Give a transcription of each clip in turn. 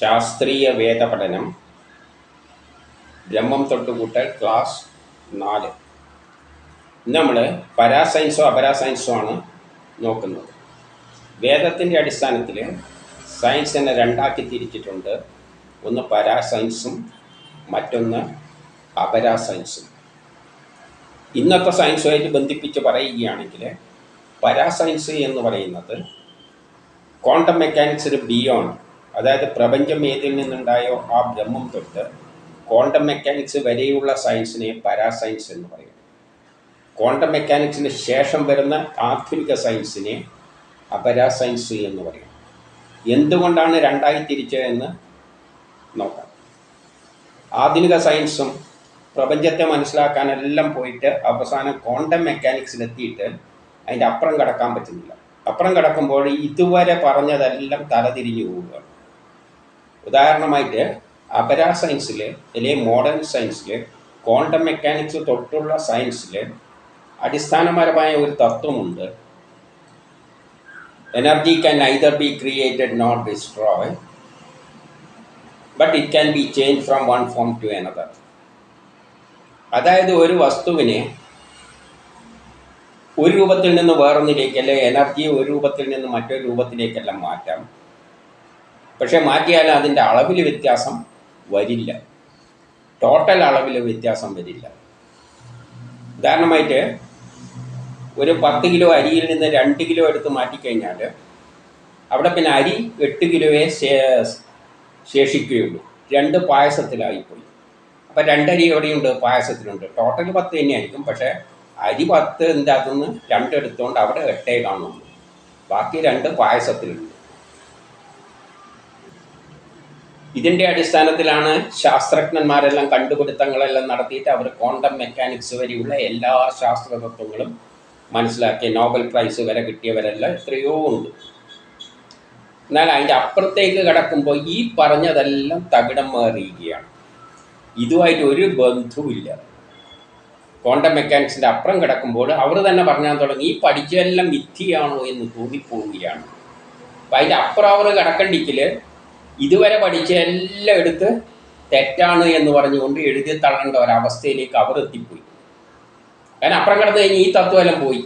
ശാസ്ത്രീയ വേദപഠനം ബ്രഹ്മം തൊട്ടുകൂട്ടൽ ക്ലാസ് നാല്. നമ്മൾ പരാസയൻസോ അപരാസയൻസോ ആണ് നോക്കുന്നത്. വേദത്തിന്റെ അടിസ്ഥാനത്തിൽ സയൻസ് സയൻസിനെ രണ്ടാക്കി തിരിച്ചിട്ടുണ്ട്. ഒന്ന് പരാസയൻസും മറ്റൊന്ന് അപരാസയൻസും. ഇന്നത്തെ സയൻസുമായിട്ട് ബന്ധിപ്പിച്ച് പറയുകയാണെങ്കിൽ പരാസയൻസ് എന്ന് പറയുന്നത് ക്വാണ്ടം മെക്കാനിക്സിന് ബിയോണ്ട് അതായത് പ്രപഞ്ചം ഏതിൽ നിന്നുണ്ടായോ ആ ബ്രഹ്മം തൊട്ട് ക്വാണ്ടം മെക്കാനിക്സ് വരെയുള്ള സയൻസിനെ പരാസയൻസ് എന്ന് പറയും. ക്വാണ്ടം മെക്കാനിക്സിന് ശേഷം വരുന്ന ആധുനിക സയൻസിനെ അപരാസയൻസ് എന്ന് പറയും. എന്തുകൊണ്ടാണ് രണ്ടായി തിരിച്ചതെന്ന് നോക്കാം. ആധുനിക സയൻസും പ്രപഞ്ചത്തെ മനസ്സിലാക്കാനെല്ലാം പോയിട്ട് അവസാനം ക്വാണ്ടം മെക്കാനിക്സിലെത്തിയിട്ട് അതിന്റെ അപ്പുറം കടക്കാൻ പറ്റുന്നില്ല. അപ്പുറം കടക്കുമ്പോൾ ഇതുവരെ പറഞ്ഞതെല്ലാം തലതിരിഞ്ഞു പോവുകയാണ്. ഉദാഹരണമായിട്ട് അപരാ സയൻസിൽ അല്ലെങ്കിൽ മോഡേൺ സയൻസിൽ ക്വാണ്ടം മെക്കാനിക്സ് തൊട്ടുള്ള സയൻസിൽ അടിസ്ഥാനപരമായ ഒരു തത്വമുണ്ട്. Energy can either be created not destroy but it can be change from one form to another അതായത് ഒരു വസ്തുവിനെ ഒരു രൂപത്തിൽ നിന്ന് വേറൊന്നിലേക്ക് അല്ലെ എനർജിയെ ഒരു രൂപത്തിൽ നിന്ന് മറ്റൊരു രൂപത്തിലേക്കെല്ലാം മാറ്റാം. പക്ഷെ മാറ്റിയാൽ അതിന്റെ അളവിൽ വ്യത്യാസം വരില്ല. ടോട്ടൽ അളവിൽ വ്യത്യാസം വരില്ല. ഉദാഹരണമായിട്ട് ഒരു പത്ത് കിലോ അരിയിൽ നിന്ന് രണ്ട് കിലോ എടുത്ത് മാറ്റിക്കഴിഞ്ഞാൽ അവിടെ പിന്നെ അരി എട്ട് കിലോയെ ശേഷിക്കുകയുള്ളൂ. രണ്ട് പായസത്തിലായിപ്പോയി. അപ്പം രണ്ടരി എവിടെയുണ്ട്? പായസത്തിലുണ്ട്. ടോട്ടൽ പത്ത് തന്നെയായിരിക്കും. പക്ഷേ അരി പത്തിന്റെ അകത്തുനിന്ന് രണ്ടെടുത്തുകൊണ്ട് അവിടെ എട്ടേ കാണുള്ളൂ. ബാക്കി രണ്ട് പായസത്തിലുണ്ട്. ഇതിന്റെ അടിസ്ഥാനത്തിലാണ് ശാസ്ത്രജ്ഞന്മാരെല്ലാം കണ്ടുപിടുത്തങ്ങളെല്ലാം നടത്തിയിട്ട് അവർ ക്വാണ്ടം മെക്കാനിക്സ് വരെയുള്ള എല്ലാ ശാസ്ത്ര തത്വങ്ങളും മനസ്സിലാക്കിയ നോബൽ പ്രൈസ് വരെ കിട്ടിയവരെല്ലാം എത്രയോ ഉണ്ട്. എന്നാൽ അതിന്റെ അപ്പുറത്തേക്ക് കിടക്കുമ്പോൾ ഈ പറഞ്ഞതെല്ലാം തകിടം മാറിയിരിക്കുകയാണ്. ഇതുമായിട്ട് ഒരു ബന്ധവുമില്ല. ക്വാണ്ടം മെക്കാനിക്സിന്റെ അപ്പുറം കിടക്കുമ്പോൾ അവർ തന്നെ പറഞ്ഞാൽ തുടങ്ങി ഈ പഠിച്ചതെല്ലാം മിഥിയാണോ എന്ന് തോന്നിപ്പോവുകയാണ്. അപ്പം അതിന്റെ അപ്പുറം അവർ കിടക്കണ്ടിക്കിൽ ഇതുവരെ പഠിച്ച എല്ലാം എടുത്ത് തെറ്റാണ് എന്ന് പറഞ്ഞുകൊണ്ട് എഴുതി തള്ളേണ്ട ഒരവസ്ഥയിലേക്ക് അവർ എത്തിപ്പോയി. കാരണം അപ്പുറം കിടന്നു കഴിഞ്ഞാൽ ഈ തത്വമെല്ലാം പോയി.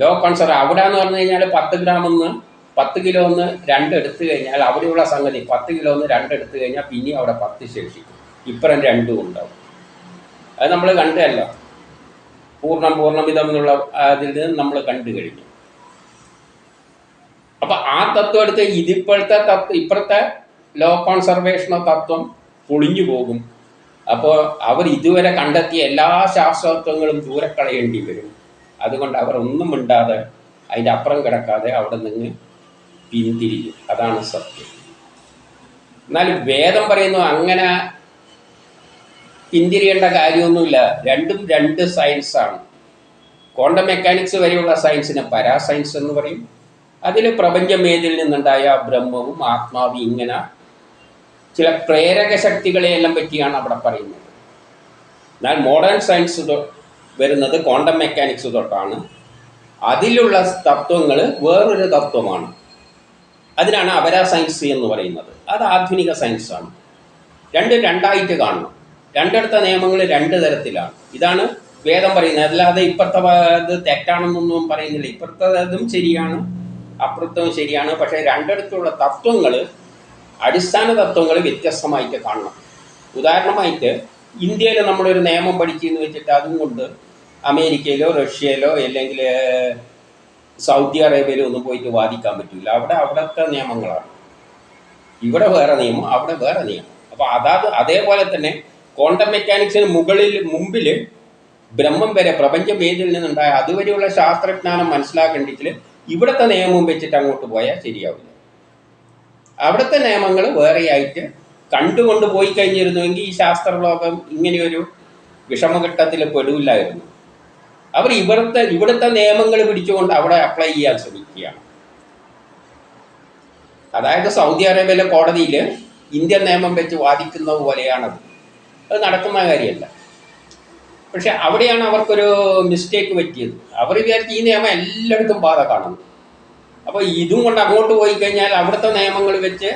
ലോ കോൺസർ അവിടെ എന്ന് പറഞ്ഞു കഴിഞ്ഞാൽ പത്ത് ഗ്രാം ഒന്ന് പത്ത് കിലോ ഒന്ന് രണ്ട് എടുത്തു കഴിഞ്ഞാൽ അവിടെയുള്ള സംഗതി പത്ത് കിലോ ഒന്ന് രണ്ട് എടുത്തു കഴിഞ്ഞാൽ പിന്നെയും അവിടെ പത്ത് ശേഷിക്കും. ഇപ്പുറം രണ്ടും ഉണ്ടാവും. അത് നമ്മൾ കണ്ടല്ലോ പൂർണം പൂർണമിതം എന്നുള്ള അതിൽ നിന്ന് നമ്മൾ കണ്ടു കഴിഞ്ഞു. അപ്പൊ ആ തത്വം എടുത്ത് ഇതിപ്പോഴത്തെ തത്വം ഇപ്പോഴത്തെ ലോ കോൺസർവേഷൻ തത്വം പൊളിഞ്ഞു പോകും. അപ്പോൾ അവർ ഇതുവരെ കണ്ടെത്തിയ എല്ലാ ശാസ്ത്രത്വങ്ങളും ദൂരെ കളയേണ്ടി വരും. അതുകൊണ്ട് അവർ ഒന്നും മിണ്ടാതെ അതിന്റെ അപ്പുറം കിടക്കാതെ അവിടെ നിന്ന് പിന്തിരിയും. അതാണ് സത്യം. എന്നാൽ വേദം പറയുന്നു അങ്ങനെ പിന്തിരിയേണ്ട കാര്യമൊന്നുമില്ല. രണ്ടും രണ്ട് സയൻസാണ് ക്വാണ്ടം മെക്കാനിക്സ് വരെയുള്ള സയൻസിനെ പരാസയൻസ് എന്ന് പറയും. അതിൽ പ്രപഞ്ചമേതിൽ നിന്നുണ്ടായ ബ്രഹ്മവും ആത്മാവും ഇങ്ങനെ ചില പ്രേരക ശക്തികളെയെല്ലാം പറ്റിയാണ് അവിടെ പറയുന്നത്. എന്നാൽ മോഡേൺ സയൻസ് വരുന്നത് ക്വാണ്ടം മെക്കാനിക്സ് തൊട്ടാണ്. അതിലുള്ള തത്വങ്ങൾ വേറൊരു തത്വമാണ്. അതിനാണ് അപരാ സയൻസ് എന്ന് പറയുന്നത്. അത് ആധുനിക സയൻസാണ് രണ്ട് രണ്ടായിട്ട് കാണണം. രണ്ടെടുത്ത നിയമങ്ങൾ രണ്ട് തരത്തിലാണ്. ഇതാണ് വേദം പറയുന്നത്. അല്ലാതെ ഇപ്പുറത്തെ വ- ഇത് തെറ്റാണെന്നൊന്നും പറയുന്നില്ല. ഇപ്പുറത്തതും ശരിയാണ്. അപ്പുറത്തും ശരിയാണ്. പക്ഷെ രണ്ടിടത്തുള്ള തത്വങ്ങൾ അടിസ്ഥാന തത്വങ്ങൾ വ്യത്യസ്തമായിട്ട് കാണണം. ഉദാഹരണമായിട്ട് ഇന്ത്യയിൽ നമ്മളൊരു നിയമം പഠിച്ചെന്ന് വെച്ചിട്ട് അതും കൊണ്ട് അമേരിക്കയിലോ റഷ്യയിലോ അല്ലെങ്കിൽ സൗദി അറേബ്യയിലോ ഒന്നും പോയിട്ട് വാദിക്കാൻ പറ്റില്ല അവിടെ അവിടുത്തെ നിയമങ്ങളാണ്. ഇവിടെ വേറെ നിയമം അവിടെ വേറെ നിയമം. അപ്പോൾ അതാത് അതേപോലെ തന്നെ ക്വാണ്ടം മെക്കാനിക്സിന് മുകളിൽ മുമ്പിൽ ബ്രഹ്മം വരെ പ്രപഞ്ചം ഏതിൽ നിന്നുണ്ടായ അതുവരെയുള്ള ശാസ്ത്രജ്ഞാനം മനസ്സിലാക്കേണ്ടെങ്കിൽ ഇവിടുത്തെ നിയമം വെച്ചിട്ട് അങ്ങോട്ട് പോയാൽ ശരിയാവില്ല. അവിടുത്തെ നിയമങ്ങൾ വേറെയായിട്ട് കണ്ടുകൊണ്ട് പോയി കഴിഞ്ഞിരുന്നുവെങ്കിൽ ഈ ശാസ്ത്രലോകം ഇങ്ങനെയൊരു വിഷമഘട്ടത്തിൽ പെടില്ലായിരുന്നു. അവർ ഇവിടുത്തെ ഇവിടുത്തെ നിയമങ്ങൾ പിടിച്ചുകൊണ്ട് അവിടെ അപ്ലൈ ചെയ്യാൻ ശ്രമിക്കുകയാണ്. അതായത് സൗദി അറേബ്യയിലെ കോടതിയിൽ ഇന്ത്യൻ നിയമം വെച്ച് വാദിക്കുന്ന പോലെയാണത്. അത് നടക്കുന്ന കാര്യമല്ല. പക്ഷെ അവിടെയാണ് അവർക്കൊരു മിസ്റ്റേക്ക് പറ്റിയത്. അവർ വിചാരിച്ച് ഈ നിയമം എല്ലായിടത്തും ബാധ കാണുന്നു അപ്പോൾ ഇതും കൊണ്ട് അങ്ങോട്ട് പോയി കഴിഞ്ഞാൽ അവിടുത്തെ നിയമങ്ങൾ വെച്ച്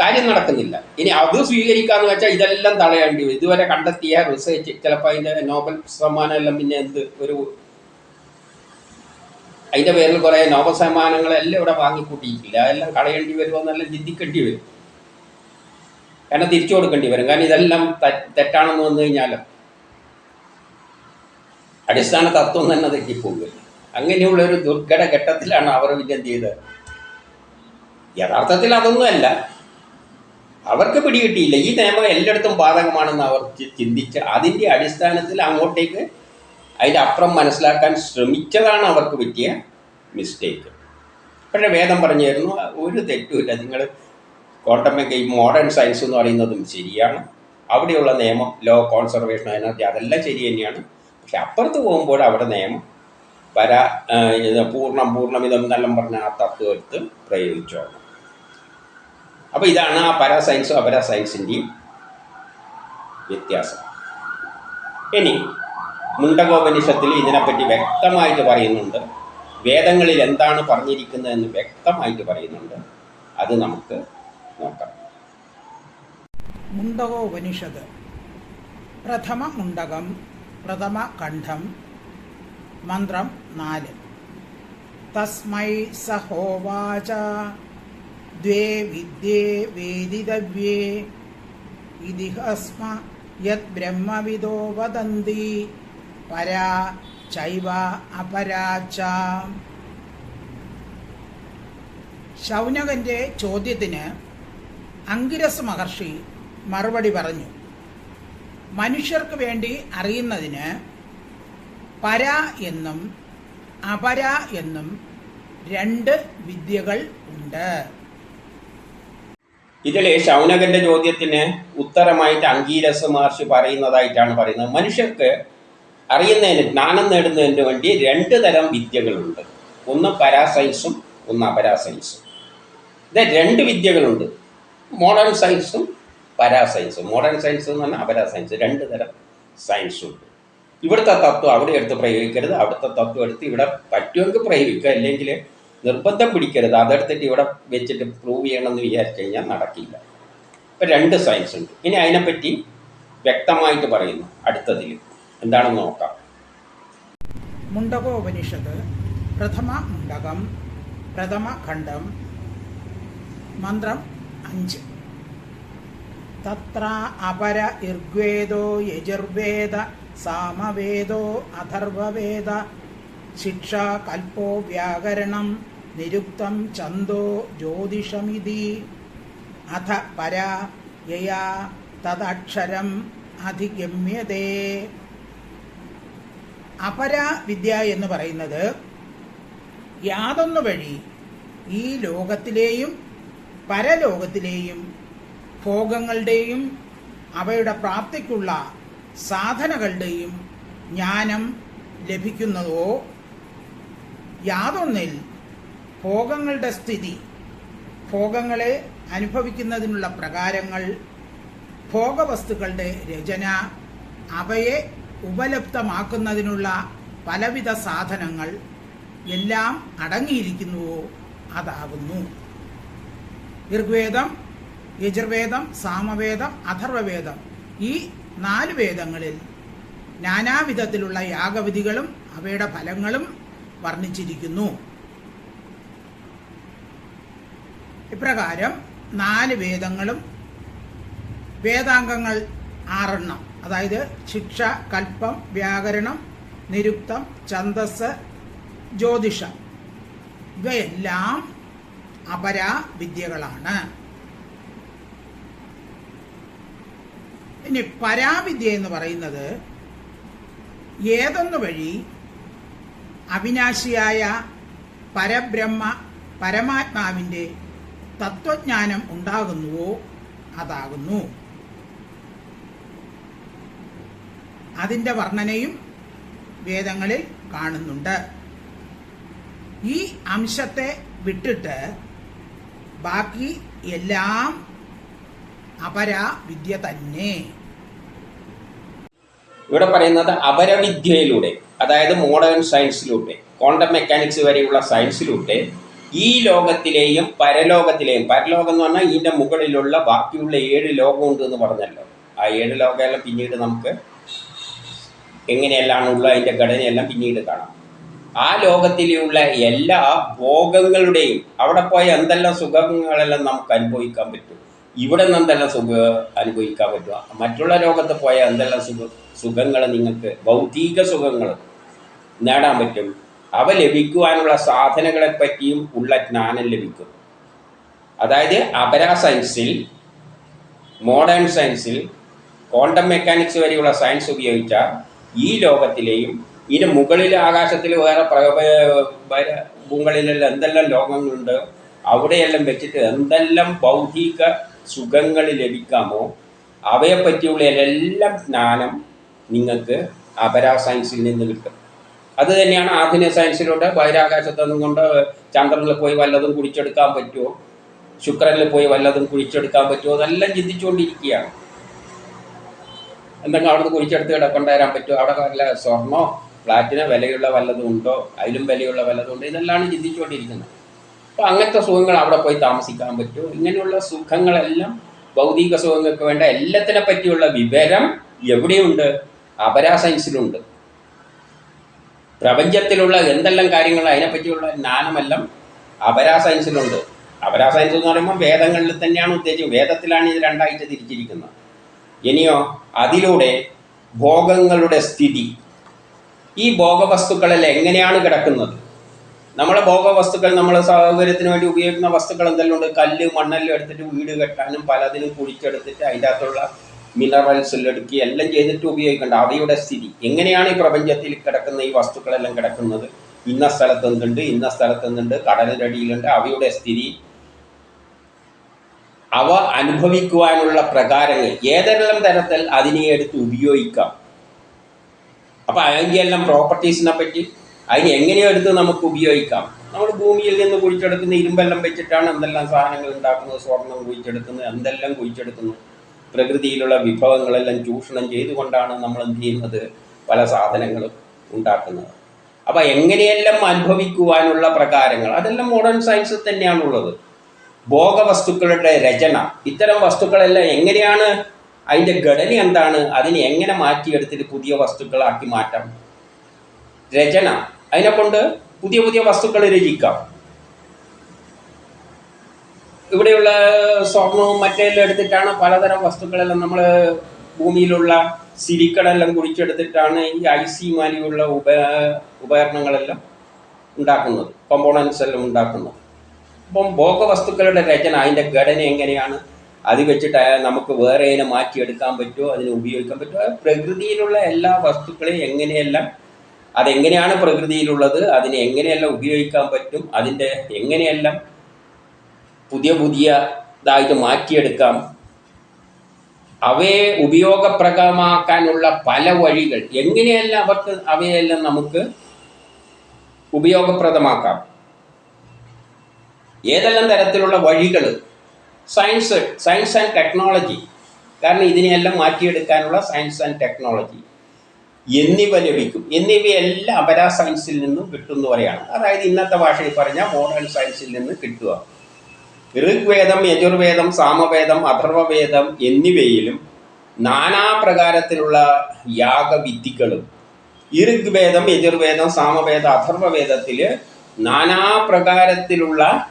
കാര്യം നടക്കുന്നില്ല. ഇനി അത് സ്വീകരിക്കാന്ന് വെച്ചാൽ ഇതെല്ലാം തടയേണ്ടി വരും. ഇതുവരെ കണ്ടെത്തിയ റിസർച്ച് ചിലപ്പോൾ അതിന്റെ നോബൽ സമ്മാനം എല്ലാം പിന്നെ എന്ത് ഒരു അതിന്റെ പേരിൽ കുറെ നോബൽ സമ്മാനങ്ങളെല്ലാം ഇവിടെ വാങ്ങിക്കൂട്ടിയിട്ടില്ല. അതെല്ലാം കളയേണ്ടി വരുമോ എന്നെല്ലാം ചിന്തിക്കേണ്ടി വരും. കാരണം തിരിച്ചു കൊടുക്കേണ്ടി വരും. കാരണം ഇതെല്ലാം തെറ്റാണെന്ന് വന്നു കഴിഞ്ഞാൽ അടിസ്ഥാന തത്വം തന്നെ തെറ്റിപ്പോകും അങ്ങനെയുള്ള ഒരു ദുർഘട ഘട്ടത്തിലാണ് അവർ എന്ത് ചെയ്തത് യഥാർത്ഥത്തിൽ അതൊന്നുമല്ല. അവർക്ക് പിടികിട്ടിയില്ല. ഈ നിയമം എല്ലായിടത്തും ബാധകമാണെന്ന് അവർ ചിന്തിച്ച് അതിന്റെ അടിസ്ഥാനത്തിൽ അങ്ങോട്ടേക്ക് അതിന്റെ അപ്പുറം മനസ്സിലാക്കാൻ ശ്രമിച്ചതാണ് അവർക്ക് പറ്റിയ മിസ്റ്റേക്ക് പക്ഷേ വേദം പറഞ്ഞു തരുന്നു ഒരു തെറ്റുമില്ല. നിങ്ങൾ ക്വാണ്ടം ഈ മോഡേൺ സയൻസ് എന്ന് പറയുന്നതും ശരിയാണ്. അവിടെയുള്ള നിയമം ലോ കോൺസർവേഷൻ എനർജി അതെല്ലാം ശരി തന്നെയാണ്. പക്ഷെ അപ്പുറത്ത് പോകുമ്പോൾ അവിടെ നിയമം വര പൂർണം പൂർണം പൂർണമിതം എന്നെല്ലാം പറഞ്ഞ ആ തത്വം എടുത്ത് അപ്പോൾ ഇതാണ് ആ പരാ സയൻസും അപര സയൻസിന്റെയും വ്യത്യാസം. ഇനി മുണ്ടകോപനിഷത്തിൽ ഇതിനെപ്പറ്റി വ്യക്തമായിട്ട് പറയുന്നുണ്ട്. വേദങ്ങളിൽ എന്താണ് പറഞ്ഞിരിക്കുന്നതെന്ന് വ്യക്തമായിട്ട് പറയുന്നുണ്ട്. അത് നമുക്ക് നോക്കാം. മുണ്ടകോപനിഷത്ത് പ്രഥമ മുണ്ടകം പ്രഥമ കണ്ഠം മന്ത്രം നാല്. തസ്മൈ സഹോവാച. ദ്വേ വിദ്യേ വേദിതവ്യേ. ഇതിഹസ്മ യത് ബ്രഹ്മവിദോ വദന്തി. പരാ ചൈവ അപരാച ശൗനകന്റെ ചോദ്യത്തിന് അങ്കിരസ് മഹർഷി മറുപടി പറഞ്ഞു. മനുഷ്യർക്ക് വേണ്ടി അറിയുന്നതിന് പര എന്നും അപര എന്നും രണ്ട് വിദ്യകൾ ഉണ്ട്. ഇതിൽ ശൗനകന്റെ ചോദ്യത്തിന് ഉത്തരമായിട്ട് അങ്കീരസ് മഹർഷി പറയുന്നതായിട്ടാണ് പറയുന്നത്. മനുഷ്യർക്ക് അറിയുന്നതിന് ജ്ഞാനം നേടുന്നതിന് വേണ്ടി രണ്ട് തരം വിദ്യകളുണ്ട്. ഒന്ന് പരാസൈൻസും ഒന്ന് അപരാസൈൻസും ഇത് രണ്ട് വിദ്യകളുണ്ട്. മോഡേൺ സയൻസും പരാസയൻസും മോഡേൺ സയൻസ് എന്ന് പറഞ്ഞാൽ അപരാ സയൻസ് രണ്ട് തരം സയൻസ് ഉണ്ട്. ഇവിടുത്തെ തത്വം അവിടെ എടുത്ത് പ്രയോഗിക്കരുത് അവിടുത്തെ തത്വം എടുത്ത് ഇവിടെ പറ്റുമെങ്കിൽ പ്രയോഗിക്കുക അല്ലെങ്കിൽ നിർബന്ധം പിടിക്കരുത്. അതെടുത്തിട്ട് ഇവിടെ വെച്ചിട്ട് പ്രൂവ് ചെയ്യണമെന്ന് വിചാരിച്ചു കഴിഞ്ഞാൽ നടക്കില്ല. ഇപ്പം രണ്ട് സയൻസ് ഉണ്ട്. ഇനി അതിനെപ്പറ്റി വ്യക്തമായിട്ട് പറയുന്നു അടുത്തതിൽ എന്താണെന്ന് നോക്കാം. മുണ്ടകോപനിഷത്ത് പ്രഥമ മുണ്ടകം പ്രഥമ ഖണ്ഡം മന്ത്രം അഞ്ച്. തത്ര അപര ഋഗ്വേദോ യജുർവേദ സാമവേദോ അഥർവവേദ ശിക്ഷ കൽപ്പോ വ്യാകരണം നിരുക്തം ഛന്ദോ ജ്യോതിഷമിതി അഥ പര യയാ തദക്ഷരം അധിഗമ്യതേ. അപര വിദ്യ എന്ന് പറയുന്നത് യാതൊന്നു വഴി ഈ ലോകത്തിലെയും പരലോകത്തിലെയും ഭോഗങ്ങളുടെയും അവയുടെ പ്രാപ്തിക്കുള്ള സാധനകളുടെയും ജ്ഞാനം ലഭിക്കുന്നതോ? യാതൊന്നിൽ ഭോഗങ്ങളുടെ സ്ഥിതി ഭോഗങ്ങളെ അനുഭവിക്കുന്നതിനുള്ള പ്രകാരങ്ങൾ ഭോഗവസ്തുക്കളുടെ രചന അവയെ ഉപലബ്ധമാക്കുന്നതിനുള്ള പലവിധ സാധനങ്ങൾ എല്ലാം അടങ്ങിയിരിക്കുന്നുവോ? അതാകുന്നു. ഋഗ്വേദം യജുർവേദം സാമവേദം അഥർവവേദം. ഈ നാല് വേദങ്ങളിൽ നാനാവിധത്തിലുള്ള യാഗവിധികളും അവയുടെ ഫലങ്ങളും വർണിച്ചിരിക്കുന്നു. ഇപ്രകാരം നാല് വേദങ്ങളും വേദാംഗങ്ങൾ ആറെണ്ണം. അതായത് ശിക്ഷ കൽപ്പം വ്യാകരണം നിരുക്തം ഛന്ദസ് ജ്യോതിഷം. ഇവയെല്ലാം അപരാ വിദ്യകളാണ് ഇനി പരാവിദ്യ എന്ന് പറയുന്നത് ഏതൊന്നു വഴി? അവിനാശിയായ പരബ്രഹ്മ പരമാത്മാവിന്റെ തത്വജ്ഞാനം ഉണ്ടാകുന്നുവോ? അതാകുന്നു. അതിന്റെ വർണനയും വേദങ്ങളിൽ കാണുന്നുണ്ട്. ഈ അംശത്തെ വിട്ടിട്ട് ബാക്കി എല്ലാം അപരാ വിദ്യ തന്നെ. ഇവിടെ പറയുന്നത് അപരവിദ്യയിലൂടെ അതായത് മോഡേൺ സയൻസിലൂടെ ക്വാണ്ടം മെക്കാനിക്സ് വരെയുള്ള സയൻസിലൂടെ ഈ ലോകത്തിലെയും പരലോകത്തിലെയും പരലോകം എന്ന് പറഞ്ഞാൽ ഇതിന്റെ മുകളിലുള്ള ബാക്കിയുള്ള ഏഴ് ലോകമുണ്ട് എന്ന് പറഞ്ഞല്ലോ. ആ ഏഴ് ലോകമെല്ലാം പിന്നീട് നമുക്ക് എങ്ങനെയെല്ലാം ഉള്ള അതിന്റെ ഘടനയെല്ലാം പിന്നീട് കാണാം. ആ ലോകത്തിലുള്ള എല്ലാ ഭോഗങ്ങളുടെയും അവിടെ പോയ എന്തെല്ലാം സുഖങ്ങളെല്ലാം നമുക്ക് അനുഭവിക്കാൻ പറ്റും? ഇവിടെ നിന്ന് എന്തെല്ലാം സുഖ അനുഭവിക്കാൻ പറ്റുക? മറ്റുള്ള ലോകത്ത് പോയാൽ എന്തെല്ലാം സുഖ സുഖങ്ങൾ നിങ്ങൾക്ക് ഭൗതിക സുഖങ്ങൾ നേടാൻ പറ്റും? അവ ലഭിക്കുവാനുള്ള സാധനങ്ങളെ പറ്റിയും ഉള്ള ജ്ഞാനം ലഭിക്കും. അതായത് അപരാ സയൻസിൽ മോഡേൺ സയൻസിൽ ക്വാണ്ടം മെക്കാനിക്സ് വരെയുള്ള സയൻസ് ഉപയോഗിച്ച ഈ ലോകത്തിലെയും ഇതിന് മുകളിൽ ആകാശത്തിൽ വേറെ ഭൂങ്ങളിലെല്ലാം എന്തെല്ലാം ലോകങ്ങളുണ്ട് അവിടെയെല്ലാം വെച്ചിട്ട് എന്തെല്ലാം ഭൗതിക സുഖങ്ങൾ ലഭിക്കാമോ? അവയെ പറ്റിയുള്ള എല്ലാം ജ്ഞാനം നിങ്ങൾക്ക് അപരാ സയൻസിൽ നിന്ന് കിട്ടും. അത് തന്നെയാണ് ആധുനിക സയൻസിലൂടെ ബഹിരാകാശത്തൊന്നും കൊണ്ട് ചന്ദ്രനിൽ പോയി വല്ലതും കുടിച്ചെടുക്കാൻ പറ്റുമോ ശുക്രനിൽ പോയി വല്ലതും കുഴിച്ചെടുക്കാൻ പറ്റുമോ അതെല്ലാം ചിന്തിച്ചുകൊണ്ടിരിക്കുകയാണ്. എന്തെങ്കിലും അവിടുന്ന് കുഴിച്ചെടുത്ത് കിടക്കൊണ്ടുവരാൻ പറ്റുമോ അവിടെ വല്ല സ്വർണോ ഫ്ലാറ്റിനോ വിലയുള്ള വല്ലതും ഉണ്ടോ? അതിലും വിലയുള്ള വല്ലതും ഉണ്ടോ? ഇതെല്ലാം ചിന്തിച്ചുകൊണ്ടിരിക്കുന്നത്. അപ്പോൾ അങ്ങനത്തെ സുഖങ്ങൾ അവിടെ പോയി താമസിക്കാൻ പറ്റുമോ ഇങ്ങനെയുള്ള സുഖങ്ങളെല്ലാം ഭൗതിക സുഖങ്ങൾക്ക് വേണ്ട എല്ലാത്തിനെ പറ്റിയുള്ള വിവരം എവിടെയുണ്ട്? അപരാ സയൻസിലുണ്ട്. പ്രപഞ്ചത്തിലുള്ള എന്തെല്ലാം കാര്യങ്ങൾ അതിനെപ്പറ്റിയുള്ള ജ്ഞാനമെല്ലാം അപരാ സയൻസിലുണ്ട്. അപരാ സയൻസ് എന്ന് പറയുമ്പോൾ വേദങ്ങളിൽ തന്നെയാണ് ഉദ്ദേശിച്ചത്. വേദത്തിലാണ് ഇത് രണ്ടായിട്ട് തിരിച്ചിരിക്കുന്നത്. ഇനിയോ അതിലൂടെ ഭോഗങ്ങളുടെ സ്ഥിതി. ഈ ഭോഗവസ്തുക്കളെല്ലാം എങ്ങനെയാണ് കിടക്കുന്നത്? നമ്മളെ ഭോഗവസ്തുക്കൾ നമ്മളെ സൗകര്യത്തിന് വേണ്ടി ഉപയോഗിക്കുന്ന വസ്തുക്കൾ എന്തെല്ലാം ഉണ്ട്? കല്ല് മണ്ണെല്ലാം എടുത്തിട്ട് വീട് കെട്ടാനും പലതിനും കുഴിച്ചെടുത്തിട്ട് അതിന്റെ അകത്തുള്ള മിനറൽസ് എടുക്കി എല്ലാം ചെയ്തിട്ട് ഉപയോഗിക്കേണ്ട. അവയുടെ സ്ഥിതി. എങ്ങനെയാണ് ഈ പ്രപഞ്ചത്തിൽ കിടക്കുന്ന ഈ വസ്തുക്കളെല്ലാം കിടക്കുന്നത്? ഇന്ന സ്ഥലത്ത് എന്തുണ്ട്? ഇന്ന സ്ഥലത്ത് എന്തുണ്ട്? കടലിന്റെ അടിയിലുണ്ട് അവയുടെ സ്ഥിതി. അവ അനുഭവിക്കുവാനുള്ള പ്രകാരങ്ങൾ. ഏതെല്ലാം തരത്തിൽ അതിനെ എടുത്ത് ഉപയോഗിക്കാം? അപ്പം അതിന്റെ എല്ലാം പ്രോപ്പർട്ടീസിനെ പറ്റി അതിനെ എങ്ങനെയോ എടുത്ത് നമുക്ക് ഉപയോഗിക്കാം. നമ്മൾ ഭൂമിയിൽ നിന്ന് കുഴിച്ചെടുക്കുന്ന ഇരുമ്പെല്ലാം വെച്ചിട്ടാണ് എന്തെല്ലാം സാധനങ്ങൾ ഉണ്ടാക്കുന്നത് സ്വർണം കുഴിച്ചെടുക്കുന്നത് എന്തെല്ലാം കുഴിച്ചെടുക്കുന്നു. പ്രകൃതിയിലുള്ള വിഭവങ്ങളെല്ലാം ചൂഷണം ചെയ്തുകൊണ്ടാണ് നമ്മൾ എന്ത് ചെയ്യുന്നത്? പല സാധനങ്ങളും ഉണ്ടാക്കുന്നത്. അപ്പം എങ്ങനെയെല്ലാം അനുഭവിക്കുവാനുള്ള പ്രകാരങ്ങൾ? അതെല്ലാം മോഡേൺ സയൻസിൽ തന്നെയാണുള്ളത് ഭോഗവസ്തുക്കളുടെ രചന. ഇത്തരം വസ്തുക്കളെല്ലാം എങ്ങനെയാണ്? അതിന്റെ ഘടന എന്താണ്? അതിനെ എങ്ങനെ മാറ്റിയെടുത്തിട്ട് പുതിയ വസ്തുക്കളാക്കി മാറ്റാം? രചന. അതിനെ കൊണ്ട് പുതിയ പുതിയ വസ്തുക്കൾ രചിക്കാം. ഇവിടെയുള്ള സ്വർണവും മറ്റേല്ലാം എടുത്തിട്ടാണ് പലതരം വസ്തുക്കളെല്ലാം നമ്മൾ ഭൂമിയിലുള്ള സിരിക്കടെല്ലാം കുഴിച്ചെടുത്തിട്ടാണ് ഈ ഐ സി മാലിയുള്ള ഉപ ഉപകരണങ്ങളെല്ലാം ഉണ്ടാക്കുന്നത്. കോമ്പോണൻസ് എല്ലാം ഉണ്ടാക്കുന്നത്. അപ്പം ഭോഗവസ്തുക്കളുടെ രചന അതിന്റെ ഘടന എങ്ങനെയാണ്? അത് വെച്ചിട്ട് നമുക്ക് വേറെ മാറ്റിയെടുക്കാൻ പറ്റുമോ? അതിനെ ഉപയോഗിക്കാൻ പറ്റുമോ? പ്രകൃതിയിലുള്ള എല്ലാ വസ്തുക്കളെയും എങ്ങനെയെല്ലാം അതെങ്ങനെയാണ് പ്രകൃതിയിലുള്ളത്? അതിനെ എങ്ങനെയെല്ലാം ഉപയോഗിക്കാൻ പറ്റും? അതിന്റെ എങ്ങനെയെല്ലാം പുതിയ പുതിയ ഇതായിട്ട് മാറ്റിയെടുക്കാം? അവയെ ഉപയോഗപ്രദമാക്കാനുള്ള പല വഴികൾ. എങ്ങനെയെല്ലാം അവർക്ക് അവയെല്ലാം നമുക്ക് ഉപയോഗപ്രദമാക്കാം? ഏതെല്ലാം തരത്തിലുള്ള വഴികൾ? Science science and technology. കാരണം ഇതിനെയെല്ലാം മാറ്റിയെടുക്കാനുള്ള സയൻസ് ആൻഡ് ടെക്നോളജി. എന്നിവ ലഭിക്കും. എന്നിവയെല്ലാം അപരാ സയൻസിൽ നിന്നും കിട്ടുന്നവരെയാണ് അതായത് ഇന്നത്തെ ഭാഷയിൽ പറഞ്ഞ മോഡേൺ സയൻസിൽ നിന്ന് കിട്ടുക. ഋഗ്വേദം യജുർവേദം സാമവേദം അഥർവവേദം എന്നിവയിലും നാനാപ്രകാരത്തിലുള്ള യാഗവിദ്യകളും ഋഗ്വേദം യജുർവേദം സാമവേദ അഥർവവേദത്തിൽ നാനാപ്രകാരത്തിലുള്ള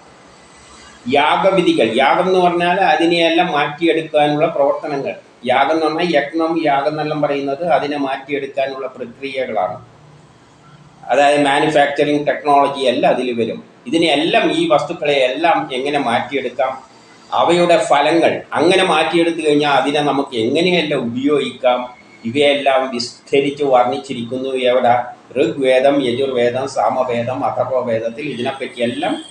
യാഗവിധികൾ. യാഗം എന്ന് പറഞ്ഞാൽ അതിനെയെല്ലാം മാറ്റിയെടുക്കാനുള്ള പ്രവർത്തനങ്ങൾ. യാഗം എന്ന് യജ്ഞം യാഗം എന്നെല്ലാം പറയുന്നത് അതിനെ മാറ്റിയെടുക്കാനുള്ള പ്രക്രിയകളാണ്. അതായത് മാനുഫാക്ചറിങ് ടെക്നോളജി എല്ലാം അതിൽ വരും. ഇതിനെയെല്ലാം ഈ വസ്തുക്കളെ എല്ലാം എങ്ങനെ മാറ്റിയെടുക്കാം? അവയുടെ ഫലങ്ങൾ അങ്ങനെ മാറ്റിയെടുത്തു കഴിഞ്ഞാൽ അതിനെ നമുക്ക് എങ്ങനെയെല്ലാം ഉപയോഗിക്കാം? ഇവയെല്ലാം വിസ്തരിച്ച് വർണിച്ചിരിക്കുന്നു. എവിടെ? ഋഗ്വേദം യജുർവേദം സാമവേദം അഥർവവേദത്തിൽ ഇതിനെപ്പറ്റിയെല്ലാം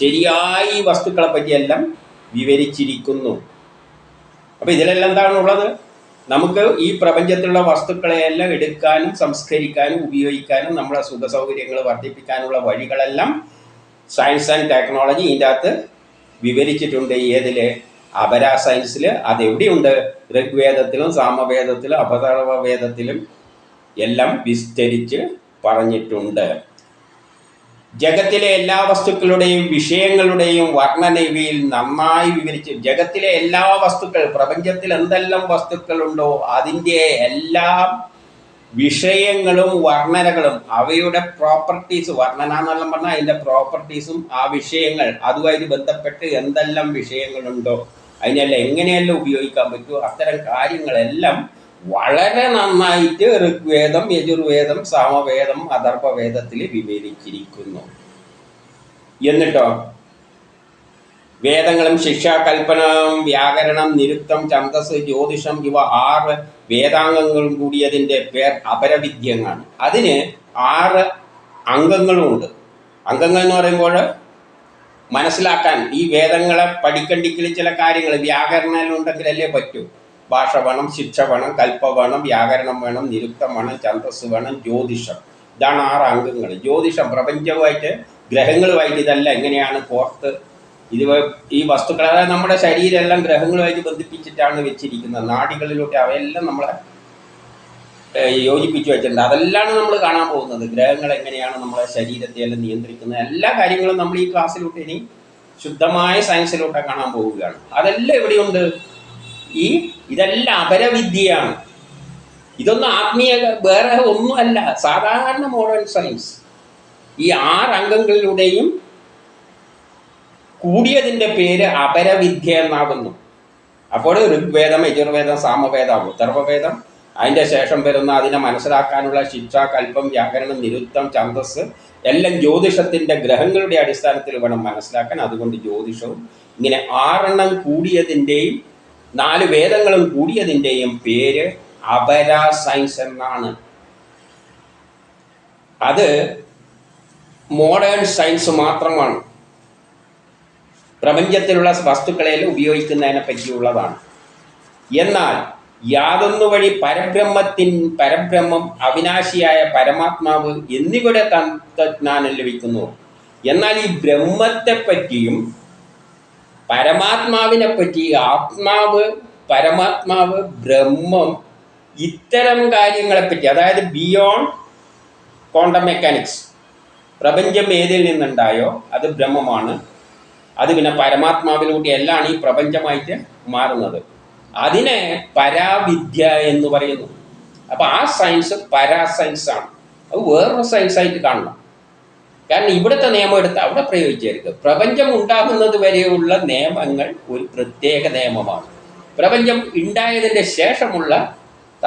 ശരിയായി വസ്തുക്കളെ പറ്റിയെല്ലാം വിവരിച്ചിരിക്കുന്നു. അപ്പോൾ ഇതിലെല്ലാം എന്താണ് ഉള്ളത്? നമുക്ക് ഈ പ്രപഞ്ചത്തിലുള്ള വസ്തുക്കളെയെല്ലാം എടുക്കാനും സംസ്കരിക്കാനും ഉപയോഗിക്കാനും നമ്മുടെ സുഖ സൗകര്യങ്ങൾ വർദ്ധിപ്പിക്കാനുള്ള വഴികളെല്ലാം സയൻസ് ആൻഡ് ടെക്നോളജി ഇതിന്റെ അകത്ത് വിവരിച്ചിട്ടുണ്ട്. ഏതിൽ അപരാ സയൻസിൽ അതെവിടെയുണ്ട്? ഋഗ്വേദത്തിലും സാമവേദത്തിലും അപതർവവേദത്തിലും എല്ലാം വിസ്തരിച്ച് പറഞ്ഞിട്ടുണ്ട്. ജഗത്തിലെ എല്ലാ വസ്തുക്കളുടെയും വിഷയങ്ങളുടെയും വർണന ഇവയിൽ നന്നായി വിവരിച്ച് ജഗത്തിലെ എല്ലാ വസ്തുക്കൾ പ്രപഞ്ചത്തിൽ എന്തെല്ലാം വസ്തുക്കളുണ്ടോ അതിന്റെ എല്ലാ വിഷയങ്ങളും വർണനകളും അവയുടെ പ്രോപ്പർട്ടീസ് വർണന എന്നെല്ലാം പറഞ്ഞാൽ അതിന്റെ പ്രോപ്പർട്ടീസും ആ വിഷയങ്ങൾ അതുമായിട്ട് ബന്ധപ്പെട്ട് എന്തെല്ലാം വിഷയങ്ങളുണ്ടോ അതിനെല്ലാം എങ്ങനെയെല്ലാം ഉപയോഗിക്കാൻ പറ്റുമോ അത്തരം കാര്യങ്ങളെല്ലാം വളരെ നന്നായിട്ട് ഋഗ്വേദം യജുർവേദം സാമവേദം അഥർവവേദത്തിൽ വിവരിച്ചിരിക്കുന്നു. എന്നിട്ടോ? വേദങ്ങളും ശിക്ഷാകൽപ്പനം വ്യാകരണം നിരുക്തം ഛന്ദസ് ജ്യോതിഷം ഇവ ആറ് വേദാംഗങ്ങളും കൂടിയതിന്റെ പേർ അപരവിദ്യങ്ങളാണ് അതിന് ആറ് അംഗങ്ങളുമുണ്ട്. അംഗങ്ങൾ എന്ന് പറയുമ്പോൾ മനസ്സിലാക്കാൻ ഈ വേദങ്ങളെ പഠിക്കണ്ടിക്കൽ ചില കാര്യങ്ങൾ വ്യാകരണമുണ്ടെങ്കിലല്ലേ പറ്റൂ. ഭാഷ വേണം ശിക്ഷ വേണം കൽപ്പ വേണം വ്യാകരണം വേണം നിരുക്തം വേണം ഛന്ദസ് വേണം ജ്യോതിഷം. ഇതാണ് ആറ് അംഗങ്ങൾ. ജ്യോതിഷം പ്രപഞ്ചവുമായിട്ട് ഗ്രഹങ്ങളുമായിട്ട് ഇതല്ല. എങ്ങനെയാണ് കോർത്ത് ഇത് ഈ വസ്തുക്കൾ അതായത് നമ്മുടെ ശരീരമെല്ലാം ഗ്രഹങ്ങളുമായിട്ട് ബന്ധിപ്പിച്ചിട്ടാണ് വെച്ചിരിക്കുന്നത്. നാടികളിലൂടെ അവയെല്ലാം നമ്മളെ യോജിപ്പിച്ചു വെച്ചിട്ടുണ്ട്. അതെല്ലാം നമ്മൾ കാണാൻ പോകുന്നത്. ഗ്രഹങ്ങൾ എങ്ങനെയാണ് നമ്മളെ ശരീരത്തെ എല്ലാം നിയന്ത്രിക്കുന്നത്. എല്ലാ കാര്യങ്ങളും നമ്മൾ ഈ ക്ലാസ്സിലോട്ട് ഇനി ശുദ്ധമായ സയൻസിലൂടെ കാണാൻ പോവുകയാണ്. അതെല്ലാം എവിടെയുണ്ട്? ഈ ഇതെല്ലാം അപരവിദ്യയാണ്. ഇതൊന്നും ആത്മീയ വേറെ ഒന്നുമല്ല സാധാരണ മോഡേൺ സയൻസ് ഈ ആറ് അംഗങ്ങളിലൂടെയും കൂടിയതിന്റെ പേര് അപരവിദ്യ എന്നാകുന്നു. അപ്പോൾ ഋഗ്വേദം യജുർവേദം സാമവേദം ഉത്തർവവേദം അതിന്റെ ശേഷം വരുന്ന അതിനെ മനസ്സിലാക്കാനുള്ള ശിക്ഷ കൽപ്പം വ്യാകരണം നിരുത്തം ഛന്ദസ് എല്ലാം ജ്യോതിഷത്തിന്റെ ഗ്രഹങ്ങളുടെ അടിസ്ഥാനത്തിൽ വേണം മനസ്സിലാക്കാൻ. അതുകൊണ്ട് ജ്യോതിഷവും ഇങ്ങനെ ആറെണ്ണം കൂടിയതിന്റെയും നാല് വേദങ്ങളും കൂടിയതിന്റെയും പേര് അപര സയൻസ് എന്നാണ്. അത് മോഡേൺ സയൻസ് മാത്രമാണ്. പ്രപഞ്ചത്തിലുള്ള വസ്തുക്കളെല്ലാം ഉപയോഗിക്കുന്നതിനെ പറ്റിയുള്ളതാണ്. എന്നാൽ യാതൊന്നു വഴി പരബ്രഹ്മത്തിൻ പരബ്രഹ്മം അവിനാശിയായ പരമാത്മാവ് എന്നിവയുടെ തത്വജ്ഞാനം ലഭിക്കുന്നു. എന്നാൽ ഈ ബ്രഹ്മത്തെ പറ്റിയും പരമാത്മാവിനെ പറ്റി ആത്മാവ് പരമാത്മാവ് ബ്രഹ്മം ഇത്തരം കാര്യങ്ങളെപ്പറ്റി അതായത് ബിയോണ്ട് ക്വാണ്ടം മെക്കാനിക്സ് പ്രപഞ്ചം ഏതിൽ നിന്നുണ്ടായോ അത് ബ്രഹ്മമാണ്. അത് പിന്നെ പരമാത്മാവിലൂടെ എല്ലാം ഈ പ്രപഞ്ചമായിട്ട് മാറുന്നത്. അതിനെ പരാവിദ്യ എന്ന് പറയുന്നു. അപ്പോൾ ആ സയൻസ് പരാ സയൻസ് ആണ്. അത് വേറൊരു സയൻസ് ആയിട്ട് കാണണം. കാരണം ഇവിടുത്തെ നിയമം എടുത്ത് അവിടെ പ്രയോഗിച്ചായിരിക്കും പ്രപഞ്ചം ഉണ്ടാകുന്നത് വരെയുള്ള നിയമങ്ങൾ ഒരു പ്രത്യേക നിയമമാണ്. പ്രപഞ്ചം ഉണ്ടായതിന്റെ ശേഷമുള്ള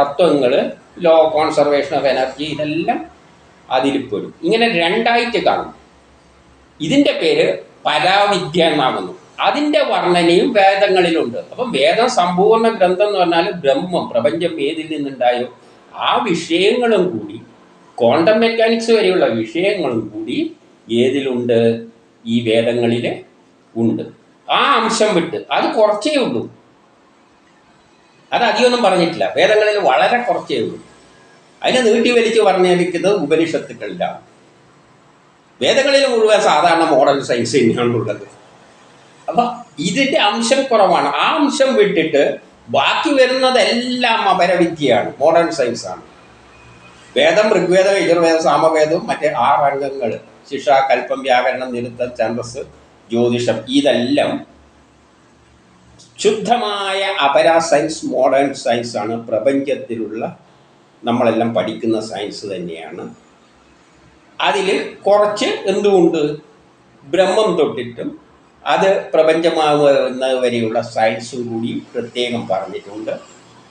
തത്വങ്ങൾ ലോ കോൺസർവേഷൻ ഓഫ് എനർജി ഇതെല്ലാം അതിൽ ഇങ്ങനെ രണ്ടായിട്ട് കാണും. ഇതിന്റെ പേര് പരാവിദ്യ എന്നാകുന്നു. അതിന്റെ വർണനയും വേദങ്ങളിലുണ്ട്. അപ്പം വേദം സമ്പൂർണ ഗ്രന്ഥം എന്ന് പറഞ്ഞാൽ ബ്രഹ്മം പ്രപഞ്ചം ഏതിൽ നിന്നുണ്ടായോ? ആ വിഷയങ്ങളും കൂടി ക്വാണ്ടം മെക്കാനിക്സ് വരെയുള്ള വിഷയങ്ങൾ കൂടി ഏതിലുണ്ട്? ഈ വേദങ്ങളിൽ ഉണ്ട്. ആ അംശം വിട്ട് അത് കുറച്ചേ ഉള്ളൂ. അത് അധികമൊന്നും പറഞ്ഞിട്ടില്ല. വേദങ്ങളിൽ വളരെ കുറച്ചേ ഉള്ളൂ. അതിനെ നീട്ടി വലിച്ച് പറഞ്ഞിരിക്കുന്നത് ഉപനിഷത്തുക്കളിലാണ്. വേദങ്ങളിൽ മുഴുവൻ സാധാരണ മോഡൽ സയൻസ് തന്നെയാണുള്ളത് അപ്പൊ ഇതിന്റെ അംശം കുറവാണ്. ആ അംശം വിട്ടിട്ട് ബാക്കി വരുന്നതെല്ലാം അപരവിദ്യയാണ്. മോഡേൺ സയൻസ് ആണ്. വേദം ഋഗ്വേദം യജുർവേദം സാമവേദവും മറ്റേ ആറ് അംഗങ്ങൾ ശിക്ഷ കൽപ്പം വ്യാകരണം നിരുത്തം ഛന്ദസ് ജ്യോതിഷം ഇതെല്ലാം ശുദ്ധമായ അപര സയൻസ് മോഡേൺ സയൻസ് ആണ്. പ്രപഞ്ചത്തിലുള്ള നമ്മളെല്ലാം പഠിക്കുന്ന സയൻസ് തന്നെയാണ്. അതിൽ കുറച്ച് എന്തുകൊണ്ട് ബ്രഹ്മം തൊട്ടിട്ടും അത് പ്രപഞ്ചമാകുന്നത് വരെയുള്ള സയൻസും കൂടി പ്രത്യേകം പറഞ്ഞിട്ടുണ്ട്.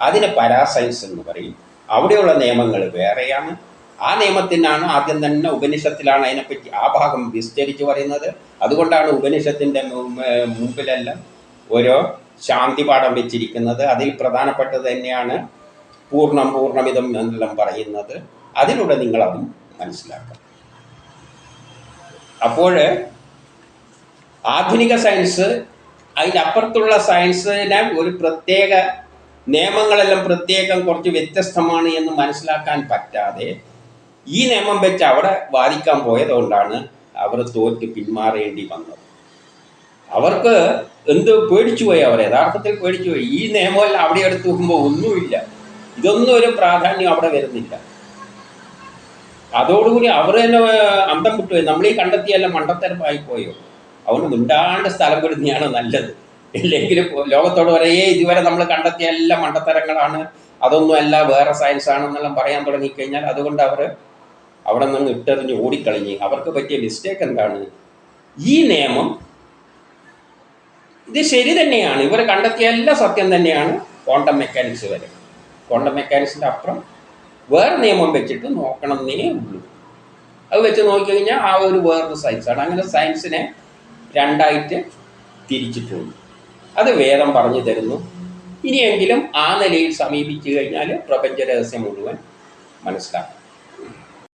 അതിന് പരാസയൻസ് എന്ന് പറയും. അവിടെയുള്ള നിയമങ്ങൾ വേറെയാണ്. ആ നിയമത്തിനാണ് ആദ്യം തന്നെ ഉപനിഷത്തിലാണ് അതിനെപ്പറ്റി ആ ഭാഗം വിസ്തരിച്ച് പറയുന്നത്. അതുകൊണ്ടാണ് ഉപനിഷത്തിന്റെ മുമ്പിലെല്ലാം ഓരോ ശാന്തി പാഠം വെച്ചിരിക്കുന്നത്. അതിൽ പ്രധാനപ്പെട്ടത് തന്നെയാണ് പൂർണം പൂർണമിതം എന്നെല്ലാം പറയുന്നത്. അതിലൂടെ നിങ്ങളതും മനസ്സിലാക്കാം. അപ്പോൾ ആധുനിക സയൻസ് അതിനപ്പുറത്തുള്ള സയൻസിനെ ഒരു പ്രത്യേക നിയമങ്ങളെല്ലാം പ്രത്യേകം കുറച്ച് വ്യത്യസ്തമാണ് എന്ന് മനസ്സിലാക്കാൻ പറ്റാതെ ഈ നിയമം വെച്ച് അവിടെ വാദിക്കാൻ പോയതുകൊണ്ടാണ് അവർ തോറ്റ് പിന്മാറേണ്ടി വന്നത്. അവർക്ക് എന്ത് പേടിച്ചു പോയി അവർ? യഥാർത്ഥത്തിൽ പേടിച്ചു പോയി. ഈ നിയമമെല്ലാം അവിടെ എടുത്ത് നോക്കുമ്പോൾ ഒന്നുമില്ല. ഇതൊന്നും ഒരു പ്രാധാന്യം അവിടെ വരുന്നില്ല. അതോടുകൂടി അവർ തന്നെ അന്തം വിട്ടുപോയി. നമ്മൾ ഈ കണ്ടെത്തിയെല്ലാം മണ്ടത്തരമായി പോയോ അതുകൊണ്ട് മിണ്ടാണ്ട് സ്ഥലം വിടുന്നതാണ് നല്ലത്. ഇല്ലെങ്കിൽ ലോകത്തോട് പറയേ ഇതുവരെ നമ്മൾ കണ്ടെത്തിയ എല്ലാ മണ്ടത്തരങ്ങളാണ്. അതൊന്നും അല്ല വേറെ സയൻസ് ആണെന്നെല്ലാം പറയാൻ തുടങ്ങിക്കഴിഞ്ഞാൽ അതുകൊണ്ട് അവർ അവിടെ നിന്ന് ഇട്ടെറിഞ്ഞ് ഓടിക്കളഞ്ഞ്. അവർക്ക് പറ്റിയ മിസ്റ്റേക്ക് എന്താണ്? ഈ നിയമം ഇത് ശരി തന്നെയാണ്. ഇവർ കണ്ടെത്തിയ എല്ലാ സത്യം തന്നെയാണ്. ക്വാണ്ടം മെക്കാനിക്സ് വരെ. ക്വാണ്ടം മെക്കാനിക്സിന്റെ അപ്പുറം വേറെ നിയമം വെച്ചിട്ട് നോക്കണം എന്നേ ഉള്ളൂ. അത് വെച്ച് നോക്കിക്കഴിഞ്ഞാൽ ആ ഒരു വേറൊരു സയൻസാണ് അങ്ങനെ സയൻസിനെ രണ്ടായിട്ട് തിരിച്ചിട്ടുണ്ട്. അത് വേദം പറഞ്ഞു തരുന്നു. ഇനിയെങ്കിലും ആ നിലയിൽ സമീപിച്ചു കഴിഞ്ഞാൽ പ്രപഞ്ച രഹസ്യം മുഴുവൻ മനസ്സിലാക്കും.